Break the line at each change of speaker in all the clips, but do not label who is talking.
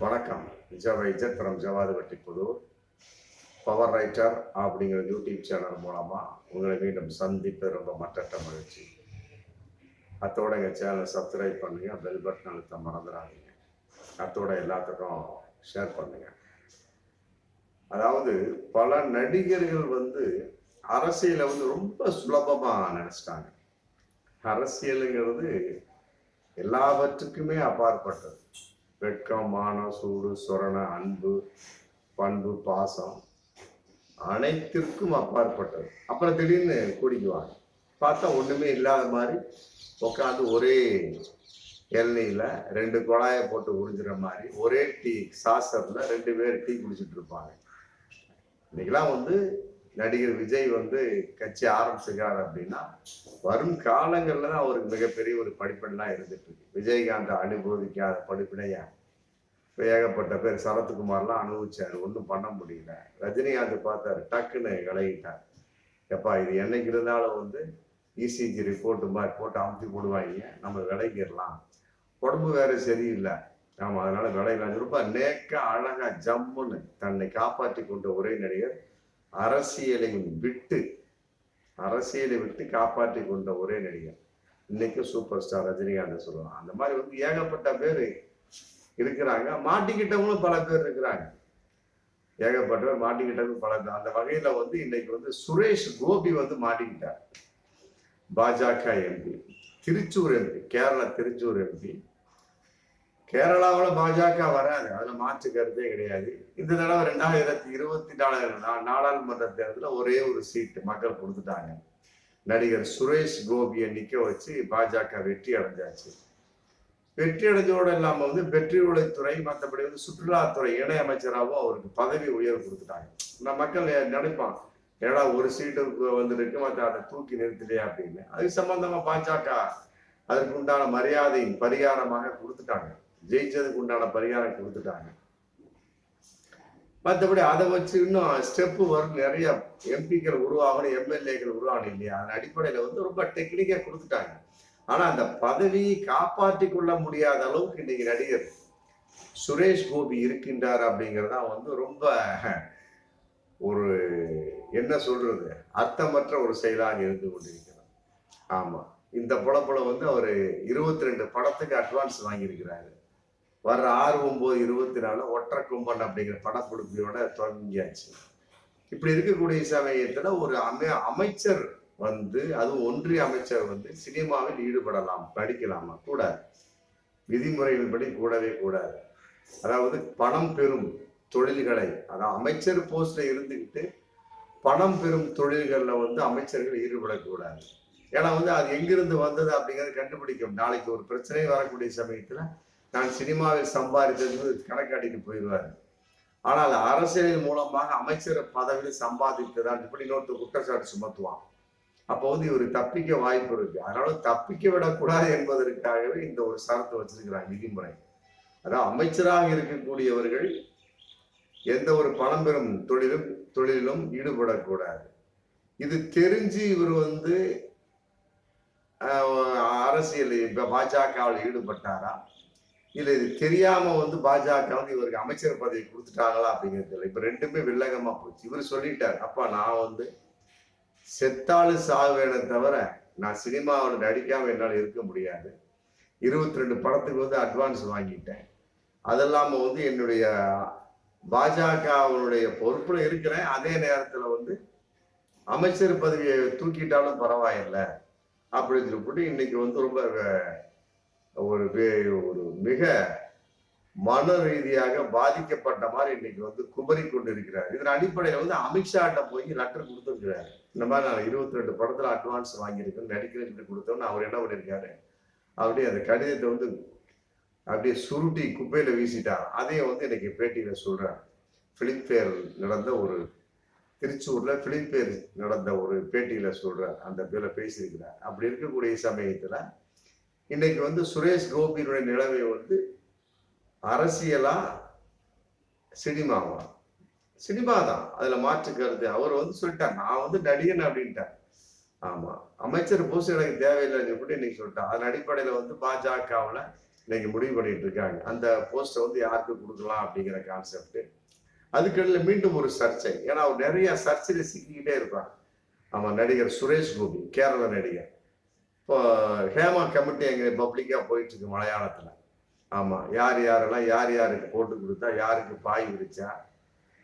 வணக்கம். ஜவை ஜத்ரம் ஜவாது வட்டி பவர் ரைட்டர் அப்படிங்கிற யூடியூப் சேனல் மூலமாக உங்களை மீண்டும் சந்திப்பு ரொம்ப மட்டற்ற மகிழ்ச்சி. அத்தோட எங்கள் சேனலை சப்ஸ்கிரைப் பண்ணுங்க பெல் பட்டன் அழுத்த மறந்துடாதீங்க. அத்தோட எல்லாத்துக்கும் ஷேர் பண்ணுங்கள் அதாவது பல நடிகர்கள் வந்து அரசியலை வந்து ரொம்ப சுலபமாக நினச்சிட்டாங்க. அரசியலுங்கிறது எல்லாவற்றுக்குமே அப்பாற்பட்டது. வெட்கம் மானம் சூடு சொரண அன்பு பண்பு பாசம் அனைத்திற்கும் அப்பாற்பட்டது. அப்புறம் திடீர்னு கூடிக்குவாங்க பார்த்தா ஒன்றுமே இல்லாத மாதிரி உட்காந்து ஒரே எல்லையில ரெண்டு குழாயை போட்டு உறிஞ்சுற மாதிரி ஒரே டீ சாசரில் ரெண்டு பேர் டீ குடிச்சிட்டு இருப்பாங்க. இன்னைக்கெல்லாம் வந்து நடிகர் விஜய் வந்து கட்சி ஆரம்பிச்சிருக்காரு அப்படின்னா வரும் காலங்களில் தான் அவருக்கு மிகப்பெரிய ஒரு படிப்பெல்லாம் இருந்துட்டு இருக்கு. விஜயகாந்த் அனுபவிக்காத படிப்பினையா இப்போ ஏகப்பட்ட பேர் சரத்குமார்லாம் அனுபவிச்சார். ஒன்றும் பண்ண முடியல. ரஜினிகாந்த் பார்த்தாரு டக்குன்னு விளையிட்டார் எப்பா இது என்னைக்கு இருந்தாலும் வந்து இசிஜி ரிப்போர்ட்டு மாதிரி போட்டு அமுத்தி போடுவாங்க. நம்ம விலகிடலாம். உடம்பு வேற சரியில்லை. ஆமா அதனால விளையலாம் ரொம்ப நேக்க அழகாக ஜம்முன்னு தன்னை காப்பாற்றி கொண்ட ஒரே நடிகர் அரசியலையும் விட்டு அரசியலை விட்டு காப்பாற்றி கொண்ட ஒரே நடிகர். இன்னைக்கு சூப்பர் ஸ்டார் ரஜினிகாந்த் சொல்லுவான் அந்த மாதிரி வந்து ஏகப்பட்ட பேர் இருக்கிறாங்க. மாட்டிக்கிட்டவங்களும் பல பேர் இருக்கிறாங்க. ஏகப்பட்டவர் மாட்டிக்கிட்டவங்க பல பேர். அந்த வகையில வந்து இன்னைக்கு வந்து சுரேஷ் கோபி வந்து மாட்டிக்கிட்டார். பாஜக MP Thrissur MP Kerala Thrissur MP கேரளாவில் பாஜக வராது. அதில் மாற்று கருத்தே கிடையாது. இந்த தடவை ரெண்டாயிரத்தி இருபத்தி நாலு நாடாளுமன்ற தேர்தலில் ஒரே ஒரு சீட்டு மக்கள் கொடுத்துட்டாங்க. நடிகர் சுரேஷ் கோபியை நிற்க வச்சு பாஜக வெற்றி அடைஞ்சாச்சு. வெற்றி அடைஞ்சோடு இல்லாமல் வந்து துறை மற்றபடி வந்து சுற்றுலாத்துறை இணை அமைச்சராகவும் அவருக்கு பதவி உயர்வு கொடுத்துட்டாங்க. நம்ம மக்கள் நினைப்பான் ஏடா ஒரு சீட்டு வந்திருக்கு மற்ற அதை தூக்கி நிறுத்தலையே அப்படின்னு. அது சம்பந்தமா பாஜக அதற்கு உண்டான மரியாதையின் பரிகாரமாக கொடுத்துட்டாங்க. ஜெயிச்சதுக்கு உண்டான பரிகாரம் கொடுத்துட்டாங்க. மற்றபடி அதை வச்சு இன்னும் ஸ்டெப்பு வரும். நிறைய எம்பிக்கள் உருவாகணும் எம்எல்ஏக்கள் உருவாகணும் இல்லையா? அதன் அடிப்படையில் வந்து ரொம்ப டெக்னிக்காக கொடுத்துட்டாங்க. ஆனா அந்த பதவியை காப்பாற்றி கொள்ள முடியாத அளவுக்கு இன்னைக்கு நடிகர் சுரேஷ் கோபி இருக்கின்றார் அப்படிங்கிறதா வந்து ரொம்ப ஒரு என்ன சொல்றது அர்த்தமற்ற ஒரு செயலாக இருந்து கொண்டிருக்கிறார் ஆமா. இந்த புலப்புல வந்து அவர் இருபத்தி ரெண்டு படத்துக்கு அட்வான்ஸ் வாங்கியிருக்கிறாரு. வர்ற ஆறு ஒன்பது இருபத்தி நாலு ஒற்றை கும்பன் அப்படிங்கிற படப்பிடிப்பையோட தொடங்கியாச்சு. இப்படி இருக்கக்கூடிய சமயத்துல ஒரு அமை அமைச்சர் வந்து அது ஒன்றிய அமைச்சர் வந்து சினிமாவில் ஈடுபடலாம் படிக்கலாமா கூடாது. விதிமுறைகளின்படி கூடவே கூடாது. அதாவது பணம் பெறும் தொழில்களை அதாவது அமைச்சர் போஸ்ட்ல இருந்துக்கிட்டு பணம் பெறும் தொழில்களில் வந்து அமைச்சர்கள் ஈடுபடக்கூடாது. ஏன்னா வந்து அது எங்கிருந்து வந்தது அப்படிங்கிறது கண்டுபிடிக்கும். நாளைக்கு ஒரு பிரச்சனை வரக்கூடிய சமயத்துல நான் சினிமாவில் சம்பாதித்தது கணக்காட்டிட்டு போயிடுவார். ஆனால் அரசியலின் மூலமாக அமைச்சர் பதவியில் சம்பாதித்ததான் இப்படி இன்னொருத்தர் குற்றச்சாட்டு சுமத்துவான். அப்போது வந்து இவர் தப்பிக்க வாய்ப்பு இருக்கு. அதனால தப்பிக்க விடக்கூடாது என்பதற்காகவே இந்த ஒரு சரத்தை வச்சிருக்கிறாங்க விதிமுறை அதாவது அமைச்சராக இருக்கக்கூடியவர்கள் எந்த ஒரு பணம் பெறும் தொழிலும் தொழிலும் ஈடுபடக்கூடாது. இது தெரிஞ்சு இவர் வந்து அரசியல் இப்போ பாஜகவில் ஈடுபட்டாரா? இல்ல இது தெரியாம வந்து பாஜக வந்து இவருக்கு அமைச்சர் பதவி கொடுத்துட்டாங்களா அப்படிங்கிறது இல்லை இப்ப ரெண்டுமே வில்லகமா போச்சு. இவர் சொல்லிட்டார் அப்பா நான் வந்து செத்தாலும் சாகுவேன தவிர நான் சினிமாவில் நடிக்காம என்னால் இருக்க முடியாது. இருபத்தி ரெண்டு படத்துக்கு வந்து அட்வான்ஸ் வாங்கிட்டேன். அதெல்லாம வந்து என்னுடைய பாஜகவுடைய பொறுப்பில் இருக்கிறேன். அதே நேரத்தில் வந்து அமைச்சர் பதவியை தூக்கிட்டாலும் பரவாயில்லை அப்படின்னு சொல்லிட்டு இன்னைக்கு வந்து ரொம்ப ஒரு ஒரு மிக மன ரீதியாக பாதிக்கப்பட்ட மாதிரி இன்னைக்கு வந்து குமரி கொண்டு இருக்கிறார் இதன் அடிப்படையில் வந்து அமித்ஷாட்ட போய் லெட்டர் கொடுத்துருக்கிறாரு. இந்த மாதிரி நான் இருபத்தி ரெண்டு படத்துல அட்வான்ஸ் வாங்கியிருக்கேன் நடிக்கிறேன்னு கொடுத்தோன்னு அவர் என்ன பண்ணியிருக்காரு? அப்படியே அந்த கடிதத்தை வந்து அப்படியே சுருட்டி குப்பையில வீசிட்டார். அதையும் வந்து இன்னைக்கு பேட்டியில சொல்றாரு. பிலிம்பேர் நடந்த ஒரு திருச்சூர்ல பிலிம்பேர் நடந்த ஒரு பேட்டியில சொல்றார். அந்த பேர்ல பேசியிருக்கிறார். அப்படி இருக்கக்கூடிய சமயத்துல இன்னைக்கு வந்து சுரேஷ் கோபியினுடைய நிலைமை வந்து அரசியலா சினிமாவா? சினிமா தான் அதுல மாற்று கருத்து அவர் வந்து சொல்லிட்டார் நான் வந்து நடிகன் அப்படின்ட்டார். ஆமா. அமைச்சர் போஸ்ட் எனக்கு தேவையில்லைன்னு சொல்லிட்டு இன்னைக்கு சொல்லிட்டார். அதன் அடிப்படையில வந்து பாஜகவுல இன்னைக்கு முடிவு பண்ணிட்டு இருக்காங்க. அந்த போஸ்ட்டை வந்து யாருக்கு கொடுக்கலாம் அப்படிங்கிற கான்செப்ட் அதுக்கடையில மீண்டும் ஒரு சர்ச்சை. ஏன்னா அவர் நிறைய சர்ச்சையில் சிக்கிக்கிட்டே இருப்பார். ஆமா நடிகர் சுரேஷ் கோபி கேரள நடிகர். இப்போ ஹேமா கமிட்டி எங்க பப்ளிக்கா போயிட்டு இருக்கு மலையாளத்துல. ஆமாம் யார் யாரெல்லாம் யார் யாருக்கு போட்டு கொடுத்தா யாருக்கு பாய் விரிச்சா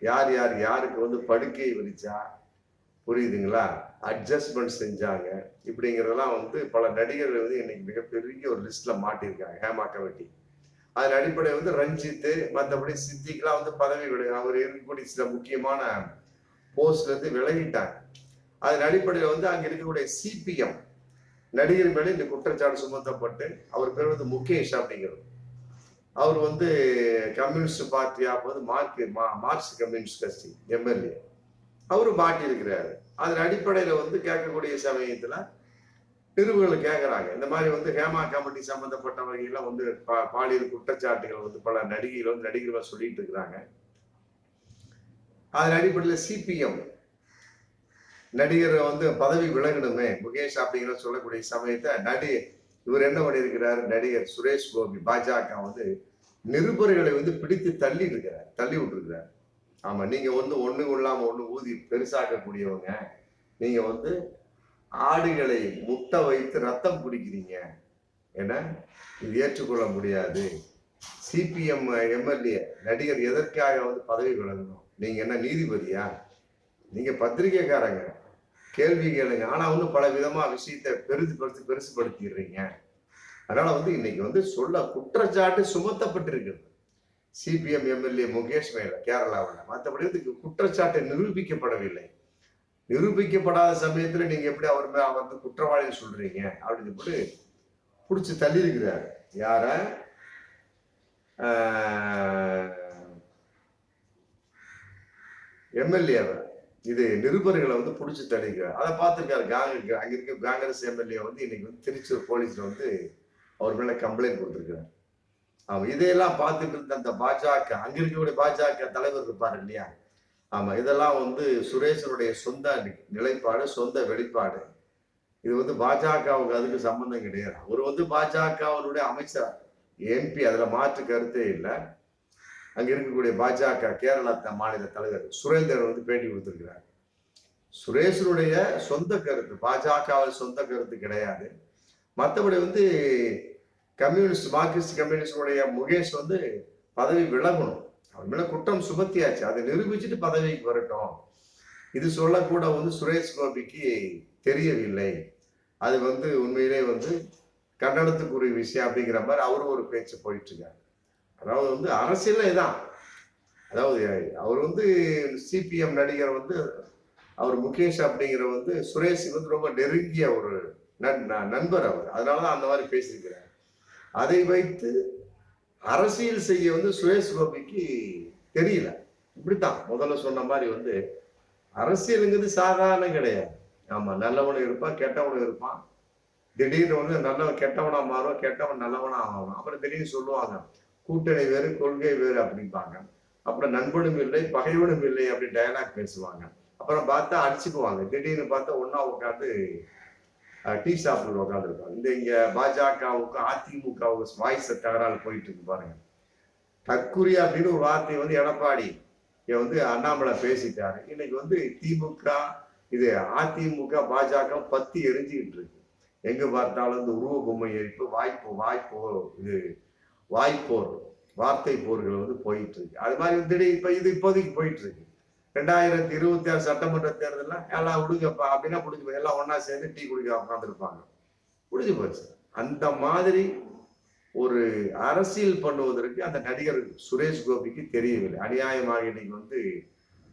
யார் யார் யாருக்கு வந்து படுக்கை விரிச்சா புரியுதுங்களா? அட்ஜஸ்ட்மெண்ட் செஞ்சாங்க. இப்படிங்கிறதெல்லாம் வந்து பல நடிகர்கள் வந்து இன்னைக்கு மிகப்பெரிய ஒரு லிஸ்ட்ல மாட்டியிருக்காங்க ஹேமா கமிட்டி அதன் அடிப்படையில் வந்து ரஞ்சித்து மற்றபடி சித்திக்கெல்லாம் வந்து பதவி விடு அவர் இருக்கக்கூடிய சில முக்கியமான போஸ்ட்ல இருந்து விலகிட்டாங்க. அதன் அடிப்படையில் வந்து அங்கே இருக்கக்கூடிய சிபிஎம் நடிகர் மேலே இந்த குற்றச்சாட்டு சுமத்தப்பட்டு அவர் பேர் வந்து முகேஷ் அப்படிங்கிறது. அவர் வந்து கம்யூனிஸ்ட் பார்ட்டி ஆஃப் வந்து மார்க் மார்க்ஸ் கம்யூனிஸ்ட் கட்சி எம்எல்ஏ. அவரு மாட்டியிருக்கிறாரு. அதன் அடிப்படையில் வந்து கேட்கக்கூடிய சமயத்தில் நிருபர்கள் கேட்குறாங்க. இந்த மாதிரி வந்து ஹேமா கமிட்டி சம்மந்தப்பட்ட எல்லாம் வந்து பா- பாலியல் குற்றச்சாட்டுகள் வந்து பல நடிகைகள் வந்து நடிகர்கள் சொல்லிட்டு இருக்கிறாங்க. அதன் அடிப்படையில் சிபிஎம் நடிகர் வந்து பதவி விலகணுமே. முகேஷ் அப்படிங்கிற சொல்லக்கூடிய சமயத்தை நடி இவர் என்ன பண்ணியிருக்கிறார்? நடிகர் சுரேஷ் கோபி பாஜக வந்து நிருபர்களை வந்து பிடித்து தள்ளி இருக்கிறார் தள்ளி விட்டுருக்கிறார். ஆமா நீங்க வந்து ஒண்ணு இல்லாம ஒண்ணு ஊதி பெருசாக்கக்கூடியவங்க நீங்க வந்து ஆடுகளை முட்டை வைத்து ரத்தம் குடிக்கிறீங்க ஏன்னா இது ஏற்றுக்கொள்ள முடியாது. சிபிஎம் எம்எல்ஏ நடிகர் எதற்காக வந்து பதவி விலகணும்? நீங்க என்ன நீதிபதியா? நீங்க பத்திரிக்கைக்காரங்க கேள்வி கேளுங்க ஆனா வந்து பல விதமா விஷயத்தை பெருசு பெருசு பெருசுபடுத்திடுறீங்க. அதனால வந்து இன்னைக்கு வந்து சொல்ல குற்றச்சாட்டு சுமத்தப்பட்டிருக்கிறது சிபிஎம் எம்எல்ஏ முகேஷ் மேல கேரளாவில். மற்றபடி இதுக்கு குற்றச்சாட்டு நிரூபிக்கப்படவில்லை. நிரூபிக்கப்படாத சமயத்துல நீங்க எப்படி அவர் மேல அவர் வந்து குற்றவாளின்னு சொல்றீங்க? அப்படின்னு போட்டு பிடிச்சி தள்ளி இருக்கிறாரு யார எம்எல்ஏவை இது நிருபர்களை வந்து பிடிச்சி தள்ளிக்கிறார் அதை பார்த்துருக்காரு. காங்க அங்கே இருக்க காங்கிரஸ் எம்எல்ஏ வந்து இன்னைக்கு வந்து திருச்சூர் போலீஸில் வந்து அவர் மேலே கம்ப்ளைண்ட் கொடுத்துருக்காரு ஆமாம் இதையெல்லாம் பார்த்துட்டு இருந்த அந்த பாஜக அங்கே இருக்கக்கூடிய பாஜக தலைவர் இருப்பார் இல்லையா? ஆமாம் இதெல்லாம் வந்து சுரேஷனுடைய சொந்த நிலைப்பாடு சொந்த வெளிப்பாடு. இது வந்து பாஜகவுக்கு அதுக்கு சம்பந்தம் கிடையாது. அவர் வந்து பாஜகவினுடைய அமைச்சர் எம்பி அதில் மாற்று கருத்தே இல்லை. அங்கே இருக்கக்கூடிய பாஜக கேரளா மாநில தலைவர் சுரேந்தர் வந்து பேட்டி கொடுத்துருக்கிறார். சுரேஷனுடைய சொந்த கருத்து பாஜகவின் சொந்த கருத்து கிடையாது. மற்றபடி வந்து கம்யூனிஸ்ட் மார்க்சிஸ்ட் கம்யூனிஸ்டுடைய முகேஷ் வந்து பதவி விலகணும். அவர் மேல குற்றம் சுமத்தியாச்சு. அதை நிரூபிச்சுட்டு பதவிக்கு வரட்டும். இது சொல்லக்கூட வந்து சுரேஷ் கோபிக்கு தெரியவில்லை. அது வந்து உண்மையிலே வந்து கண்டனத்துக்குரிய விஷயம் அப்படிங்கிற மாதிரி அவரும் ஒரு பேச்சு போயிட்டு இருக்காரு. அதாவது வந்து அரசியல்ல இதான். அதாவது அவர் வந்து சிபிஎம் நடிகர் வந்து அவர் முகேஷ் அப்படிங்கிற வந்து சுரேஷ் வந்து ரொம்ப நெருங்கிய ஒரு நண்பர் அவர். அதனாலதான் அந்த மாதிரி பேசியிருக்கிறார். அதை வைத்து அரசியல் செய்ய வந்து சுரேஷ் கோபிக்கு தெரியல. இப்படித்தான். முதல்ல சொன்ன மாதிரி வந்து அரசியலுங்கிறது சாதாரண கிடையாது. ஆமா நல்லவனும் இருப்பான் கெட்டவனும் இருப்பான். திடீர்னு வந்து நல்லவன் கெட்டவனா மாறும் கெட்டவன் நல்லவனா ஆகும் அப்புறம் திடீர்னு சொல்லுவாங்க கூட்டணி வேறு கொள்கை வேறு அப்படிம்பாங்க. அப்புறம் நண்பனும் இல்லை பகைவனும் இல்லை அப்படி டயலாக் பேசுவாங்க. அப்புறம் பார்த்தா அடிச்சுக்குவாங்க. திடீர்னு பார்த்தா ஒன்றா உட்காந்து டீ ஷாப்ல உட்காந்துருப்பாங்க இந்த இங்க பாஜகவுக்கும் அதிமுகவுக்கும் வாய்ஸ் தகராறு போயிட்டு இருக்கு பாருங்க. தற்குறி அப்படின்னு ஒரு வார்த்தை வந்து எடப்பாடி இங்கே வந்து அண்ணாமலை பேசிட்டாரு. இன்னைக்கு வந்து திமுக இது அதிமுக பாஜக பத்தி எரிஞ்சுக்கிட்டு இருக்கு. எங்க பார்த்தாலும் இந்த உருவ பொம்மை எரிப்பு வாய்ப்பு வாய்ப்பு இது வாய்ப்போர் வார்த்தை போர்கள் வந்து போயிட்டு இருக்கு அது மாதிரி வந்து இப்ப இது இப்போதைக்கு போயிட்டு இருக்கு ரெண்டாயிரத்தி இருபத்தி ஆறு சட்டமன்ற தேர்தல்ல எல்லாம் விடுங்கப்பா அப்படின்னா முடிஞ்சு போய் எல்லாம் ஒன்னா சேர்ந்து டீ குடிக்க உட்காந்துருப்பாங்க முடிஞ்சு போச்சு. அந்த மாதிரி ஒரு அரசியல் பண்ணுவதற்கு அந்த நடிகர் சுரேஷ் கோபிக்கு தெரியவில்லை. அநியாயமாக இன்னைக்கு வந்து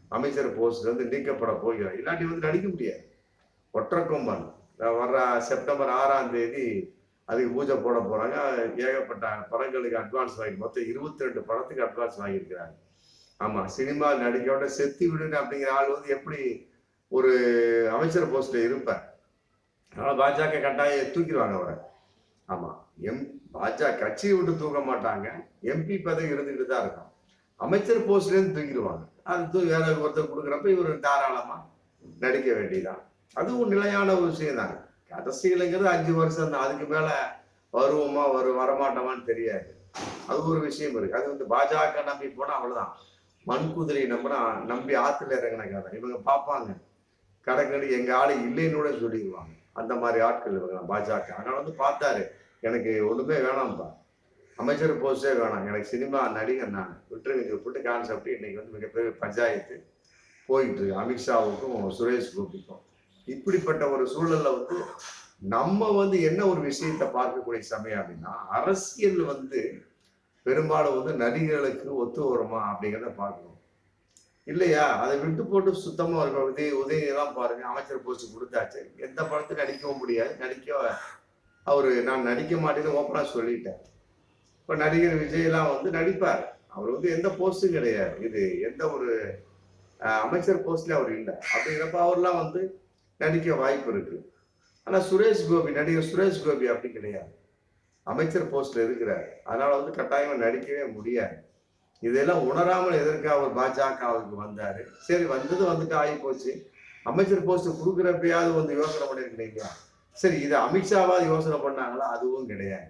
அமைச்சர் போஸ்ட் வந்து நீக்கப்பட போகிறார். இல்லாட்டி வந்து நடிக்க முடியாது. ஒற்றைக்கொம்பன். வர்ற செப்டம்பர் ஆறாம் தேதி அதுக்கு பூஜை போட போறாங்க. ஏகப்பட்ட படங்களுக்கு அட்வான்ஸ் வாங்கி மொத்தம் இருபத்தி ரெண்டு படத்துக்கு அட்வான்ஸ் வாங்கியிருக்கிறாங்க. ஆமா சினிமா நடிக்கோட செத்தி விடுன்னு அப்படிங்கிற ஆள் வந்து எப்படி ஒரு அமைச்சர் போஸ்ட்ல இருப்பார். அதனால பாஜக கட்டாய தூக்கிடுவாங்க அவரை. ஆமா எம் பாஜக கட்சியை விட்டு தூக்க மாட்டாங்க. எம்பி பதவி இருந்துகிட்டு தான் இருக்கும். அமைச்சர் போஸ்ட்லேருந்து தூக்கிடுவாங்க. அது தூ வேற ஒருத்தர் கொடுக்குறப்ப இவர் தாராளமா நடிக்க வேண்டியதான் அதுவும் நிலையான ஒரு விஷயம் தான் அரசியலுங்கிறது அஞ்சு வருஷம் தான். அதுக்கு மேல வருவோமா வரு வரமாட்டோமான்னு தெரியாது. அது ஒரு விஷயம் இருக்கு. அது வந்து பாஜக நம்பி போனா அவ்வளவுதான். மண் குதிரை நம்பினா நம்பி ஆத்துல இறங்கின கதை. இவங்க பார்ப்பாங்க. கடைக்கடி எங்க ஆளு இல்லைன்னு கூட சொல்லிடுவாங்க. அந்த மாதிரி ஆட்கள் இவங்க பாஜக. அதனால வந்து பார்த்தாரு. எனக்கு ஒண்ணுமே வேணாம்ப்பா அமைச்சர் போஸ்டே வேணாம். எனக்கு சினிமா நடிகர் நான். விட்டுருங்க போட்டு கான்செப்ட் இன்னைக்கு வந்து மிகப்பெரிய பஞ்சாயத்து. போயிட்டு இருக்கு. அமித்ஷாவுக்கும் சுரேஷ் கோபிக்கும் இப்படிப்பட்ட ஒரு சூழல்ல வந்து நம்ம வந்து என்ன ஒரு விஷயத்தை பார்க்கக்கூடிய சமயம் அப்படின்னா அரசியல் வந்து பெரும்பாலும் வந்து நடிகர்களுக்கு ஒத்து வருமா அப்படிங்கிறத பார்க்கணும். இல்லையா? அதை விட்டு போட்டு சுத்தமா இருக்கும் உதய உதயெல்லாம் பாருங்க அமைச்சர் போஸ்ட் கொடுத்தாச்சு. எந்த படத்துக்கு நடிக்கவும் முடியாது. நடிக்க அவரு நான் நடிக்க மாட்டேன்னு ஓப்பனா சொல்லிட்டேன் இப்ப நடிகர் விஜய்லாம் வந்து நடிப்பார். அவர் வந்து எந்த போஸ்டும் கிடையாது. இது எந்த ஒரு அமைச்சர் போஸ்ட்ல அவர் இல்லை. அப்படிங்கிறப்ப அவர்லாம் வந்து நடிக்க வாய்ப்பு இருக்கு. ஆனா சுரேஷ் கோபி நடிகர் சுரேஷ் கோபி அப்படி கிடையாது. அமைச்சர் போஸ்ட்ல இருக்கிறார். அதனால வந்து கட்டாயமா நடிக்கவே முடியாது. இதெல்லாம் உணராமல் எதற்காக அவர் பாஜகவுக்கு வந்தாரு? சரி வந்தது வந்துட்டு ஆகி போச்சு அமைச்சர் போஸ்ட் கொடுக்குறப்பயாவது வந்து யோசனை பண்ணிருக்கீங்க சரி இது அமித்ஷாவாவது யோசனை பண்ணாங்களா? அதுவும் கிடையாது.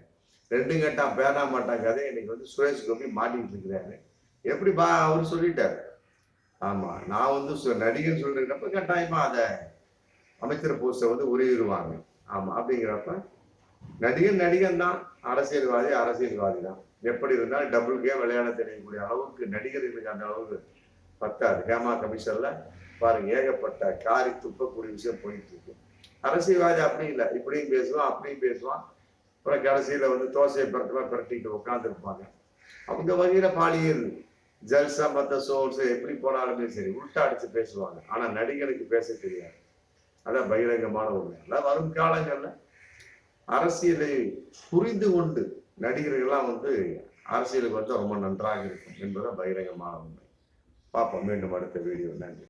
ரெண்டு கட்டா பேனா மாட்டாங்க. கதை இன்னைக்கு வந்து சுரேஷ் கோபி மாட்டிக்கிட்டு இருக்கிறாரு. எப்படி பா அவர் சொல்லிட்டாரு. ஆமா நான் வந்து சு- சொல்றப்ப கட்டாயமா அதை அமைச்சர் போஸ்டை வந்து உருவிடுவாங்க ஆமா அப்படிங்கிறப்ப நடிகன் நடிகன் தான் அரசியல்வாதி அரசியல்வாதி தான். எப்படி இருந்தாலும் டபுள் கே விளையாட தெரியக்கூடிய அளவுக்கு நடிகர்களுக்கு அந்த அளவுக்கு பத்தாது. ஹேமா கமிஷன்ல பாருங்க ஏகப்பட்ட காரி துப்பக்கூடிய விஷயம் போயிட்டு இருக்கு. அரசியல்வாதி அப்படி இல்லை. இப்படியும் பேசுவான் அப்படியும் பேசுவான். அப்புறம் கடைசியில வந்து தோசையை பிரட்டமா பரட்டிட்டு உட்காந்துருப்பாங்க அவங்க வகையில பாலியல் ஜல்சா மத்த சோல்ஸ் எப்படி போனாலுமே சரி உள்டா அடிச்சு பேசுவாங்க. ஆனா நடிகனுக்கு பேச தெரியாது. அதான் பகிரங்கமான உண்மை. எல்லாம் வரும் காலங்கள்ல அரசியலை புரிந்து கொண்டு நடிகர்கள்லாம் வந்து அரசியலுக்கு வந்து ரொம்ப நன்றாக இருக்கும் என்பதை பகிரங்கமான உண்மை. பார்ப்போம். மீண்டும் அடுத்த வீடியோ நன்றி.